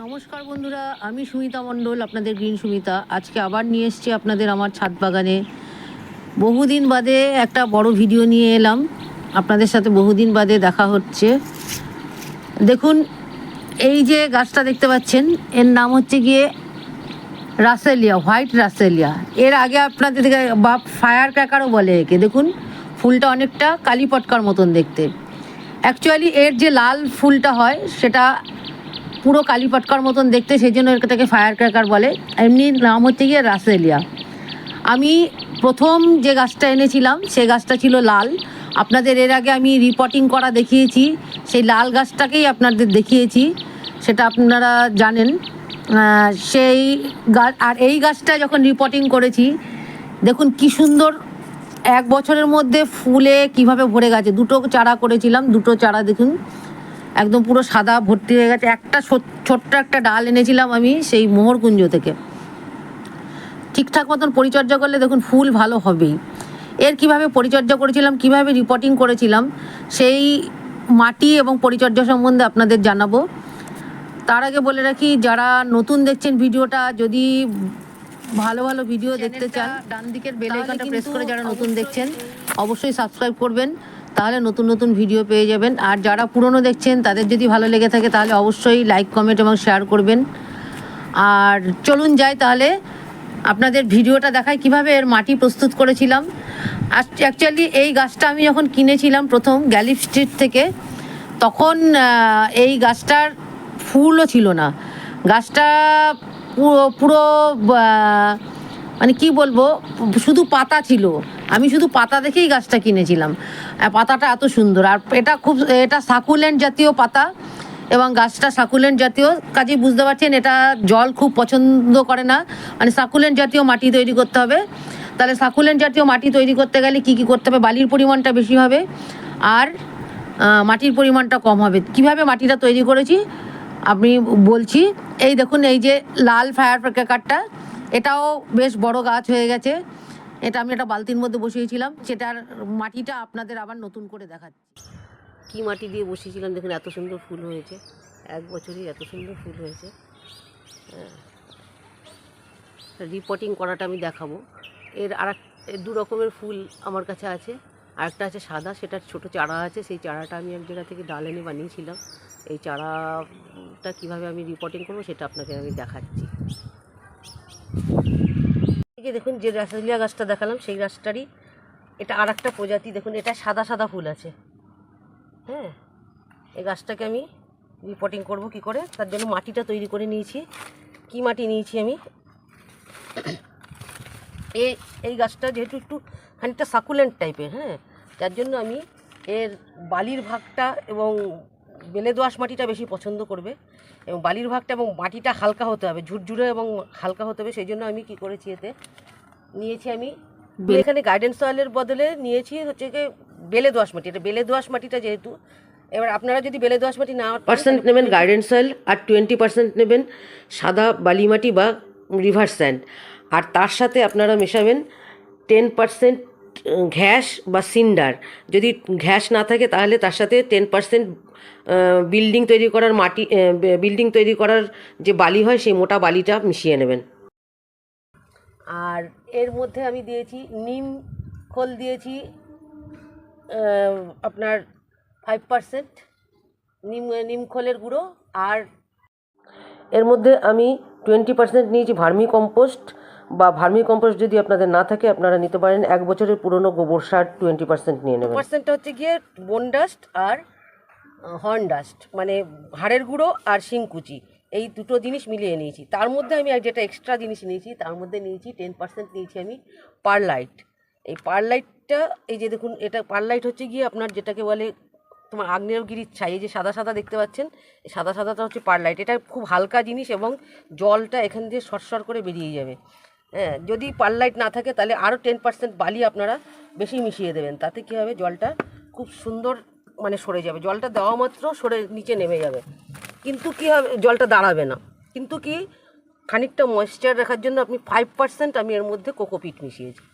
নমস্কার বন্ধুরা, আমি সুমিতা মণ্ডল, আপনাদের গ্রিন সুমিতা। আজকে আবার নিয়ে এসেছি আপনাদের আমার ছাদ বাগানে। বহুদিন বাদে একটা বড় ভিডিও নিয়ে এলাম। আপনাদের সাথে বহুদিন বাদে দেখা হচ্ছে। দেখুন, এই যে গাছটা দেখতে পাচ্ছেন, এর নাম হচ্ছে গিয়ে রাসেলিয়া, হোয়াইট রাসেলিয়া। এর আগে আপনাদের বা ফায়ার ক্র্যাকারও বলে একে। দেখুন, ফুলটা অনেকটা কালীপটকার মতন দেখতে। অ্যাকচুয়ালি এর যে লাল ফুলটা হয়, সেটা পুরো কালীপটকার মতন দেখতে সেই জন্য এটাকে ফায়ার ক্র্যাকার বলে। এমনি নাম হচ্ছে গিয়ে রাসেলিয়া। আমি প্রথম যে গাছটা এনেছিলাম, সে গাছটা ছিল লাল। আপনাদের এর আগে আমি রিপোর্টিং করা দেখিয়েছি। সেই লাল গাছটাকেই আপনাদের দেখিয়েছি। সেটা আপনারা জানেন। সেই গাছ আর এই গাছটা যখন রিপোর্টিং করেছি, দেখুন কি সুন্দর। এক বছরের মধ্যে ফুলে কীভাবে ভরে গেছে। দুটো চারা করেছিলাম, দুটো চারা দেখুন। একদম পুরো সাদা ভর্তি হয়ে গেছে। একটা ছোট্ট একটা ডাল এনেছিলাম আমি সেই মোহরকুঞ্জ থেকে। ঠিকঠাক মতন পরিচর্যা করলে দেখুন ফুল ভালো হবেই। এর কীভাবে পরিচর্যা করেছিলাম কীভাবে রিপোর্টিং করেছিলাম সেই মাটি এবং পরিচর্যা সম্বন্ধে আপনাদের জানাব। তার আগে বলে রাখি যারা নতুন দেখছেন ভিডিওটা যদি ভালো ভালো ভিডিও দেখতে চান ডান দিকের বেল আইকনটা প্রেস করে যারা নতুন দেখছেন অবশ্যই সাবস্ক্রাইব করবেন। তাহলে নতুন নতুন ভিডিও পেয়ে যাবেন। আর যারা পুরনো দেখছেন, তাদের যদি ভালো লেগে থাকে, তাহলে অবশ্যই লাইক কমেন্ট এবং শেয়ার করবেন। আর চলুন যাই তাহলে। আপনাদের ভিডিওটা দেখায় কীভাবে এর মাটি প্রস্তুত করেছিলাম। অ্যাকচুয়ালি এই গাছটা আমি যখন কিনেছিলাম প্রথম গ্যালিপ স্ট্রিট থেকে, তখন এই গাছটার ফুলও ছিল না। গাছটা পুরো পুরো মানে কি বলব, শুধু পাতা ছিল। আমি শুধু পাতা দেখেই গাছটা কিনেছিলাম। পাতাটা এত সুন্দর। আর এটা খুব, এটা সাকুলেন্ট জাতীয় পাতা এবং গাছটা সাকুলেন্ট জাতীয়। কাজেই বুঝতে পারছেন, এটা জল খুব পছন্দ করে না। মানে সাকুলেন্ট জাতীয় মাটি তৈরি করতে হবে। তাহলে সাকুলেন্ট জাতীয় মাটি তৈরি করতে গেলে কি কি করতে হবে? বালির পরিমাণটা বেশি হবে আর মাটির পরিমাণটা কম হবে। কীভাবে মাটিটা তৈরি করেছি? আমি বলছি, এই দেখুন, এই যে লাল ফায়ার ক্র্যাকারটা এটাও বেশ বড় গাছ হয়ে গেছে। এটা আমি একটা বালতির মধ্যে বসিয়েছিলাম, সেটার মাটিটা আপনাদের আবার নতুন করে দেখাচ্ছি। কি মাটি দিয়ে বসিয়েছিলাম দেখুন, এত সুন্দর ফুল হয়েছে। এক বছরই এত সুন্দর ফুল হয়েছে। রিপোর্টিং করাটা আমি দেখাবো। এর আর দু রকমের ফুল আমার কাছে আছে। আরেকটা আছে সাদা, সেটার ছোট চারা আছে। সেই চারাটা আমি এক জায়গা থেকে ডাল এনে বানিয়েছিলাম। এই চারাটা কীভাবে আমি রিপোর্টিং করব, সেটা আপনাকে আমি দেখাচ্ছি। এই দেখুন যে রাসলিয়া গাছটা দেখালাম, সেই গাছটারই এটা আর একটা প্রজাতি। দেখুন, এটা সাদা সাদা ফুল আছে। হ্যাঁ এই গাছটাকে আমি রিপোর্টিং করব কি করে? তার জন্য মাটিটা তৈরি করে নিয়েছি। কি মাটি নিয়েছি আমি? এই এই গাছটা যেহেতু একটু খানিকটা সাকুলেন্ট টাইপের হ্যাঁ যার জন্য আমি এর বালির ভাগটা এবং বেলে দোআঁশ মাটিটা বেশি পছন্দ করবে। এবং বালির ভাগটা এবং মাটিটা হালকা হতে হবে ঝুরঝুরে এবং হালকা হতে হবে সেই জন্য আমি কি করেছি এতে? নিয়েছি আমি এখানে গার্ডেন সয়েলের বদলে নিয়েছি হচ্ছে গিয়ে বেলে দোআঁশ মাটি এটা বেলে দোআঁশ মাটিটা যেহেতু এবার আপনারা যদি বেলে দোআঁশ মাটি না পার্সেন্ট নেবেন গার্ডেন সয়েল আর টোয়েন্টি পার্সেন্ট নেবেন সাদা বালি মাটি বা রিভার স্যান্ড আর তার সাথে আপনারা মেশাবেন টেন পার্সেন্ট ঘ্যাস বা সিন্ডার। যদি ঘ্যাস না থাকে তাহলে তার সাথে টেন পার্সেন্ট বিল্ডিং তৈরি করার মাটি বিল্ডিং তৈরি করার যে বালি হয় সেই মোটা বালিটা মিশিয়ে নেবেন। আর এর মধ্যে আমি দিয়েছি নিম খোল দিয়েছি আপনার ফাইভ পার্সেন্ট নিম নিম খোলের গুঁড়ো আর এর মধ্যে আমি টোয়েন্টি পার্সেন্ট নিয়েছি ভার্মি কম্পোস্ট বা ভার্মি কম্পোস্ট যদি আপনাদের না থাকে আপনারা নিতে পারেন। এক বছরের পুরনো গোবর সার টোয়েন্টি পার্সেন্ট নিয়ে নেবেন। পার্সেন্টটা হচ্ছে গিয়ে বোন ডাস্ট আর হর্ন ডাস্ট মানে হাড়ের গুঁড়ো আর শিংকুচি, এই দুটো জিনিস মিলিয়ে নিয়েছি। তার মধ্যে আমি যেটা এক্সট্রা জিনিস নিয়েছি, তার মধ্যে নিয়েছি টেন পার্সেন্ট নিয়েছি আমি পারলাইট এই পারলাইটটা এই যে দেখুন, এটা পারলাইট হচ্ছে গিয়ে আপনার যেটাকে বলে তোমার আগ্নেয়গিরির ছাই, এই যে সাদা সাদা দেখতে পাচ্ছেন সাদা সাদাটা হচ্ছে পারলাইট এটা খুব হালকা জিনিস এবং জলটা এখান দিয়ে সরসর করে বেরিয়ে যাবে। হ্যাঁ যদি পারলাইট না থাকে, তাহলে আরও টেন পার্সেন্ট বালি আপনারা বেশি মিশিয়ে দেবেন। তাতে কী হবে, জলটা খুব সুন্দর মানে সরে যাবে। জলটা দেওয়া মাত্র সরে নিচে নেমে যাবে। কিন্তু কী হবে? জলটা দাঁড়াবে না। কিন্তু কি? খানিকটা ময়েশ্চার রাখার জন্য আপনি ফাইভ পার্সেন্ট আমি এর মধ্যে কোকোপিট মিশিয়েছি।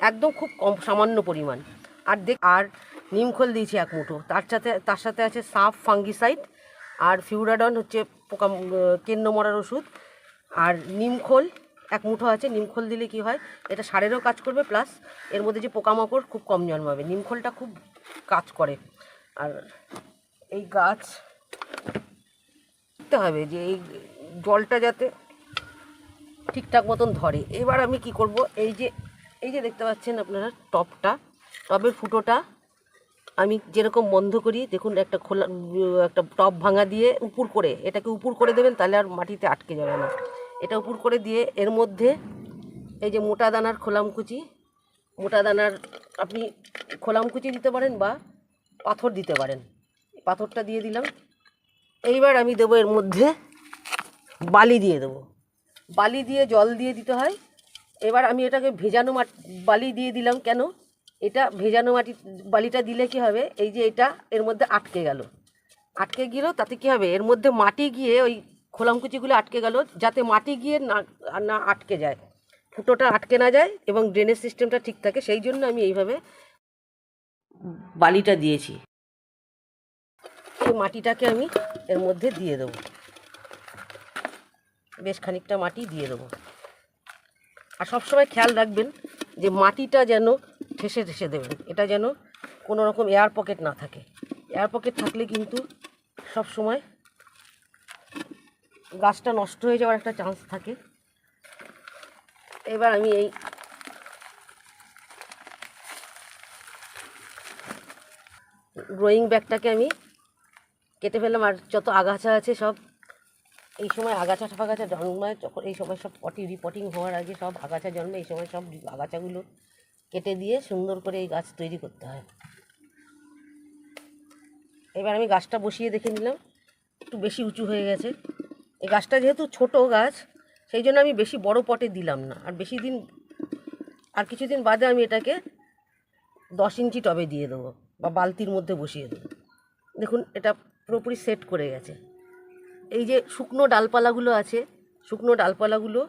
একদম খুব কম, সামান্য পরিমাণ। আর দেখ, আর নিমখোল দিয়েছি এক মুঠো। তার সাথে তার সাথে আছে সাফ ফাঙ্গিসাইড আর ফিউরাডন হচ্ছে পোকা, কেন্ন মরার ওষুধ। আর নিমখোল এক মুঠো আছে। নিমখোল দিলে কি হয়? এটা সারেরও কাজ করবে প্লাস এর মধ্যে যে পোকামাকড় খুব কম জন্মাবে। নিমখোলটা খুব কাজ করে। আর এই গাছ, দেখতে হবে যে এই জলটা যাতে ঠিকঠাক মতন ধরে। এবার আমি কি করব? এই যে এই যে দেখতে পাচ্ছেন আপনারা টপটা টবের ফুটোটা আমি যেরকম বন্ধ করি, দেখুন একটা খোলা, একটা টপ ভাঙা দিয়ে উপুর করে, এটাকে উপুর করে দেবেন তাহলে আর মাটিতে আটকে যাবে না। এটা উপুর করে দিয়ে এর মধ্যে এই যে মোটা দানার খোলামকুচি মোটা দানার আপনি খোলামকুচি দিতে পারেন বা পাথর দিতে পারেন। পাথরটা দিয়ে দিলাম। এইবার আমি দেবো এর মধ্যে বালি দিয়ে দেবো। বালি দিয়ে জল দিয়ে দিতে হয়। এবার আমি এটাকে ভেজানো মাটি, বালি দিয়ে দিলাম কেন? এটা ভেজানো মাটি, বালিটা দিলে কি হবে? এই যে এটা এর মধ্যে আটকে গেল। আটকে গেলেও তাতে কি হবে? এর মধ্যে মাটি গিয়ে ওই খোলামকুচিগুলো আটকে গেল যাতে মাটি গিয়ে না না আটকে যায়। ফুটোটা আটকে না যায় এবং ড্রেনেজ সিস্টেমটা ঠিক থাকে। সেই জন্য আমি এইভাবে বালিটা দিয়েছি। মাটিটাকে আমি এর মধ্যে দিয়ে দেবো। বেশ খানিকটা মাটি দিয়ে দেবো। আর সবসময় খেয়াল রাখবেন যে মাটিটা যেন ঠেসে ঠেসে দেবেন। এটা যেন কোনো রকম এয়ার পকেট না থাকে। এয়ার পকেট থাকলে কিন্তু সব সময় গাছটা নষ্ট হয়ে যাওয়ার একটা চান্স থাকে। এবার আমি এই গ্রোয়িং ব্যাগটাকে আমি কেটে ফেললাম আর যত আগাছা আছে সব, এই সময় আগাছা ফাগাছা জন্মায়, যখন এই সময় সব পটি রিপোর্টিং হওয়ার আগে সব আগাছা জন্মে, এই সময় সব আগাছাগুলো কেটে দিয়ে সুন্দর করে এই গাছ তৈরি করতে হয়। এবার আমি গাছটা বসিয়ে দেখে নিলাম, একটু বেশি উঁচু হয়ে গেছে। এই গাছটা যেহেতু ছোট গাছ, সেই জন্য আমি বেশি বড় পটে দিলাম না। আর বেশি দিন, আর কিছুদিন বাদে আমি এটাকে দশ ইঞ্চি টবে দিয়ে দেবো। বা বালতির মধ্যে বসিয়ে দেবো। দেখুন, এটা পুরোপুরি সেট করে গেছে। এই যে শুকনো ডালপালাগুলো আছে, শুকনো ডালপালাগুলো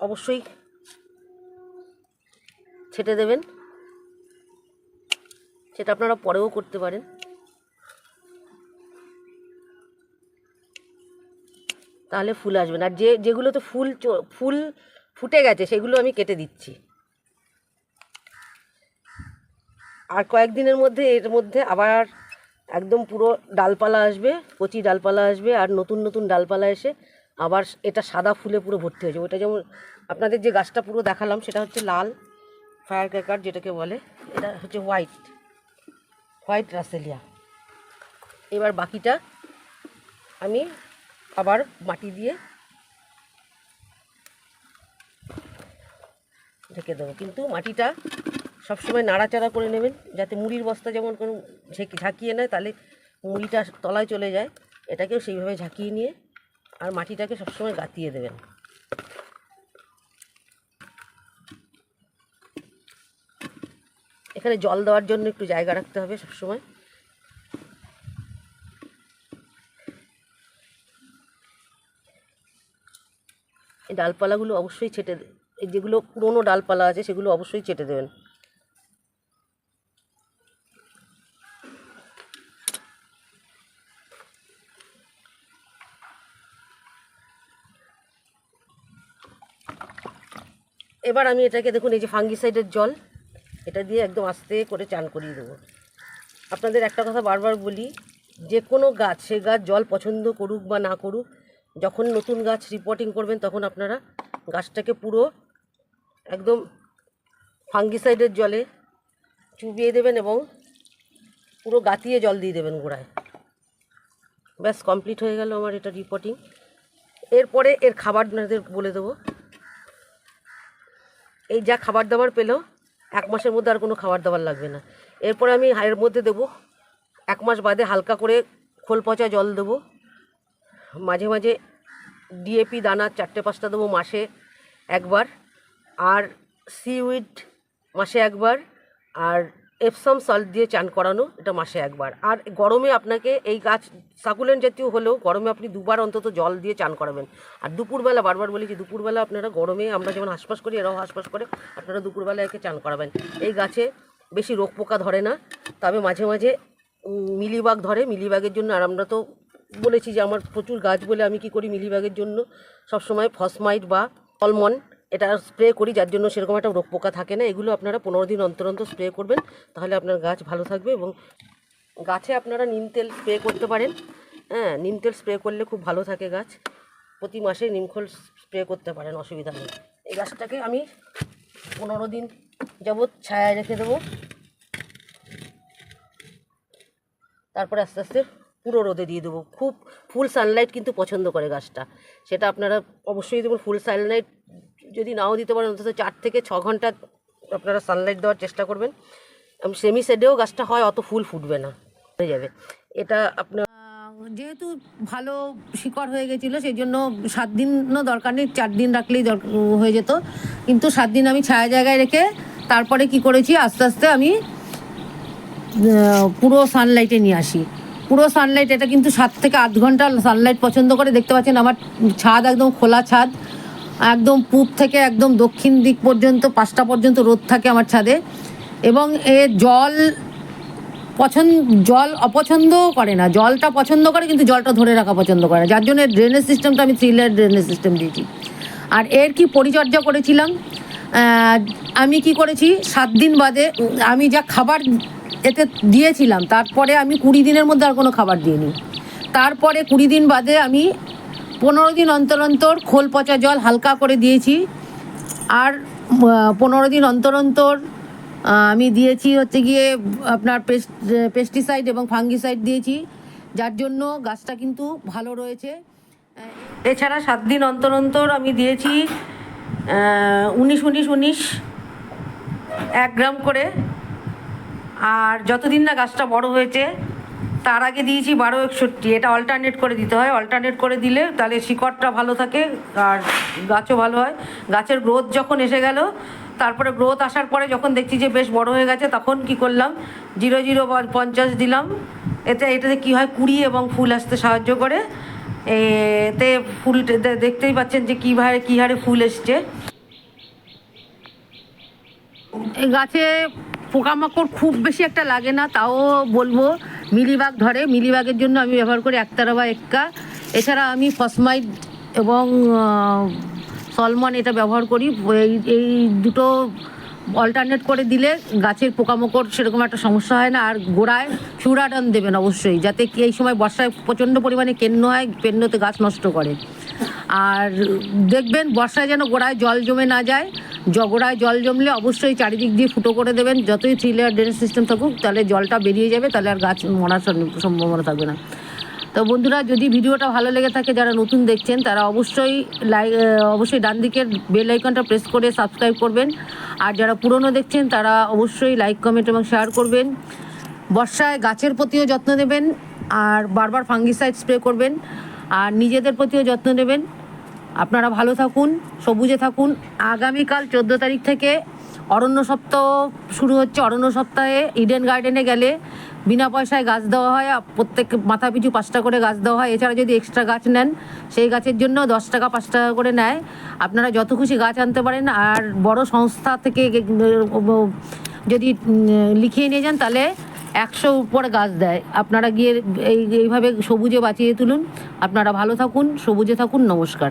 অবশ্যই ছেটে দেবেন। সেটা আপনারা পরেও করতে পারেন। তাহলে ফুল আসবে না। আর যে, যেগুলোতে ফুল ফুল ফুটে গেছে, সেগুলো আমি কেটে দিচ্ছি। আর কয়েকদিনের মধ্যে এর মধ্যে আবার একদম পুরো ডালপালা আসবে, কচি ডালপালা আসবে আর নতুন নতুন ডালপালা এসে আবার এটা সাদা ফুলে পুরো ভর্তি হয়ে যাবে। ওটা যেমন আপনাদের যে গাছটা পুরো দেখালাম সেটা হচ্ছে লাল ফায়ার ক্র্যাকার যেটাকে বলে, এটা হচ্ছে হোয়াইট হোয়াইট রাসেলিয়া এবার বাকিটা আমি আবার মাটি দিয়ে ঢেকে দেবো। কিন্তু মাটিটা সবসময় নাড়াচাড়া করে নেবেন, যাতে মুড়ির বস্তা যেমন কোনো ঝেঁকে ঝাঁকিয়ে নেয়, তাহলে মুড়িটা তলায় চলে যায়। এটাকেও সেইভাবে ঝাঁকিয়ে নিয়ে আর মাটিটাকে সবসময় গাতিয়ে দেবেন। এখানে জল দেওয়ার জন্য একটু জায়গা রাখতে হবে সবসময়। এই ডালপালাগুলো অবশ্যই ছেটে যেগুলো পুরনো ডালপালা আছে, সেগুলো অবশ্যই ছেটে দেবেন। এবার আমি এটাকে দেখুন, এই যে ফাঙ্গিসাইডের জল, এটা দিয়ে একদম আস্তে করে চান করিয়ে দেবো। আপনাদের একটা কথা বারবার বলি, যে কোনো গাছ, সে গাছ জল পছন্দ করুক বা না করুক, যখন নতুন গাছ রিপোর্টিং করবেন, তখন আপনারা গাছটাকে পুরো একদম ফাঙ্গিসাইডের জলে চুবিয়ে দেবেন এবং পুরো গাতিয়ে জল দিয়ে দেবেন গোড়ায়। ব্যাস কমপ্লিট হয়ে গেল আমার এটা রিপোর্টিং এরপরে এর খাবার আপনাদের বলে দেবো। এই যা খাবার দাবার পেল, এক মাসের মধ্যে আর কোনো খাবার দাবার লাগবে না। এরপরে আমি এর মধ্যে দেবো, এক মাস বাদে হালকা করে খোল পচা জল দেবো। মাঝে মাঝে ডিএপি, দানা, চারটে পাঁচটা দেবো মাসে একবার। আর সিউইড মাসে একবার। আর এপসাম সল্ট দিয়ে চান করানো এটা মাসে একবার। আর গরমে আপনাকে এই গাছ সাকুলেন্ট জাতীয় হলেও গরমে আপনি দুবার অন্তত জল দিয়ে চান করাবেন। আর দুপুরবেলা বারবার বলি যে দুপুরবেলা আপনারা গরমে আমরা যেমন হাসপাস করি, এরাও হাসপাস করে, আপনারা দুপুরবেলা একে চান করাবেন। এই গাছে বেশি রোগ পোকা ধরে না, তবে মাঝে মাঝে মিলিবাগ ধরে, মিলিবাগের জন্য আর আমরা তো বলেছি যে আমার প্রচুর গাছ বলে আমি কি করি মিলিবাগের জন্য? সবসময় ফসমাইট বা অলমন এটা স্প্রে করি, যার জন্য সেরকম একটা রোগ পোকা থাকে না। এগুলো আপনারা পনেরো দিন অন্তর অন্তর স্প্রে করবেন, তাহলে আপনার গাছ ভালো থাকবে এবং গাছে আপনারা নিম তেল স্প্রে করতে পারেন। হ্যাঁ নিম তেল স্প্রে করলে খুব ভালো থাকে গাছ। প্রতি মাসে নিমখোল স্প্রে করতে পারেন, অসুবিধা নেই। এই গাছটাকে আমি পনেরো দিন যাবৎ ছায়ায় রেখে দেবো। তারপরে আস্তে আস্তে পুরো রোদে দিয়ে দেবো। খুব ফুল সানলাইট কিন্তু পছন্দ করে গাছটা। সেটা আপনারা অবশ্যই দেবেন ফুল সানলাইট যদি নাও দিতে পারেন, অন্তত চার থেকে ছ ঘণ্টা আপনারা সানলাইট দেওয়ার চেষ্টা করবেন। সেমি শেডেও গাছটা হয়, অত ফুল ফুটবে না। হয়ে যাবে। এটা আপনার যেহেতু ভালো শিকড় হয়ে গেছিল সেই জন্য সাত দিনও দরকার নেই, চার দিন রাখলেই হয়ে যেত। কিন্তু সাত দিন আমি ছায়া জায়গায় রেখে তারপরে কি করেছি, আস্তে আস্তে আমি পুরো সানলাইটে নিয়ে আসি। পুরো সানলাইট এটা কিন্তু সাত থেকে আধ ঘণ্টা সানলাইট পছন্দ করে। দেখতে পাচ্ছেন আমার ছাদ একদম খোলা ছাদ। একদম পূব থেকে একদম দক্ষিণ দিক পর্যন্ত, পাঁচটা পর্যন্ত রোদ থাকে আমার ছাদে। এবং এ জল পছন্দ, জল অপছন্দও করে না। জলটা পছন্দ করে, কিন্তু জলটা ধরে রাখা পছন্দ করে না। যার জন্য ড্রেনেজ সিস্টেমটা আমি থ্রি লেয়ার ড্রেনেজ সিস্টেম দিয়েছি। আর এর কি পরিচর্যা করেছিলাম? আমি কি করেছি? সাত দিন বাদে আমি যা খাবার এতে দিয়েছিলাম, তারপরে আমি কুড়ি দিনের মধ্যে আর কোনো খাবার দিইনি। তারপরে কুড়ি দিন বাদে আমি পনেরো দিন অন্তর অন্তর খোল পচা জল হালকা করে দিয়েছি। আর পনেরো দিন অন্তর অন্তর আমি দিয়েছি হচ্ছে গিয়ে আপনার পেস্টিসাইড এবং ফাঙ্গিসাইড দিয়েছি, যার জন্য গাছটা কিন্তু ভালো রয়েছে। এছাড়া সাত দিন অন্তর অন্তর আমি দিয়েছি উনিশ উনিশ উনিশ, এক গ্রাম করে। আর যতদিন না গাছটা বড় হয়েছে তার আগে দিয়েছি বারো একষট্টি, এটা অল্টারনেট করে দিতে হয়। অল্টারনেট করে দিলে তাহলে শিকড়টা ভালো থাকে আর গাছও ভালো হয়। গাছের গ্রোথ যখন এসে গেল, তারপরে গ্রোথ আসার পরে যখন দেখছি যে বেশ বড় হয়ে গেছে, তখন কি করলাম? জিরো জিরো পঞ্চাশ দিলাম। এতে, এটাতে কি হয়? কুড়ি এবং ফুল আসতে সাহায্য করে। এতে ফুল দেখতেই পাচ্ছেন যে কী হারে কী হারে ফুল এসছে। গাছে পোকামাকড় খুব বেশি একটা লাগে না, তাও বলব। মিলিবাগ ধরে। মিলিবাগের জন্য আমি ব্যবহার করি একতারা বা এক্কা। এছাড়া আমি ফসমাইড এবং সলমন এটা ব্যবহার করি। এই এই দুটো অল্টারনেট করে দিলে গাছের পোকামাকড় সেরকম একটা সমস্যা হয় না। আর গোড়ায় চূড়াটান দেবেন অবশ্যই, যাতে এই সময় বর্ষায় প্রচণ্ড পরিমাণে কেন্ন হয়, কেন্নতে গাছ নষ্ট করে। আর দেখবেন বর্ষায় যেন গোড়ায় জল জমে না যায় জ- গোড়ায় জল জমলে অবশ্যই চারিদিক দিয়ে ফুটো করে দেবেন। যতই থ্রি লেয়ার ড্রেনেজ সিস্টেম থাকুক, তাহলে জলটা বেরিয়ে যাবে, তাহলে আর গাছ মরার সম্ভাবনা থাকবে না। তো বন্ধুরা, যদি ভিডিওটা ভালো লেগে থাকে, যারা নতুন দেখছেন, তারা অবশ্যই লাই অবশ্যই ডান দিকের বেল আইকনটা প্রেস করে সাবস্ক্রাইব করবেন। আর যারা পুরনো দেখছেন, তারা অবশ্যই লাইক কমেন্ট এবং শেয়ার করবেন। বর্ষায় গাছের প্রতিও যত্ন নেবেন, আর বারবার ফাঙ্গিসাইড স্প্রে করবেন। আর নিজেদের প্রতিও যত্ন নেবেন। আপনারা ভালো থাকুন, সবুজে থাকুন। আগামীকাল চোদ্দ তারিখ থেকে অরণ্য সপ্তাহ শুরু হচ্ছে। অরণ্য সপ্তাহে ইডেন গার্ডেনে গেলে বিনা পয়সায় গাছ দেওয়া হয়। প্রত্যেক মাথা পিছু পাঁচটা করে গাছ দেওয়া হয়। এছাড়া যদি এক্সট্রা গাছ নেন, সেই গাছের জন্য দশ টাকা, পাঁচ টাকা করে নেয়। আপনারা যত খুশি গাছ আনতে পারেন। আর বড় সংস্থা থেকে যদি লিখিয়ে নিয়ে যান, তাহলে একশো উপরে গাছ দেয়। আপনারা গিয়ে এই এইভাবে সবুজে বাঁচিয়ে তুলুন। আপনারা ভালো থাকুন, সবুজে থাকুন, নমস্কার।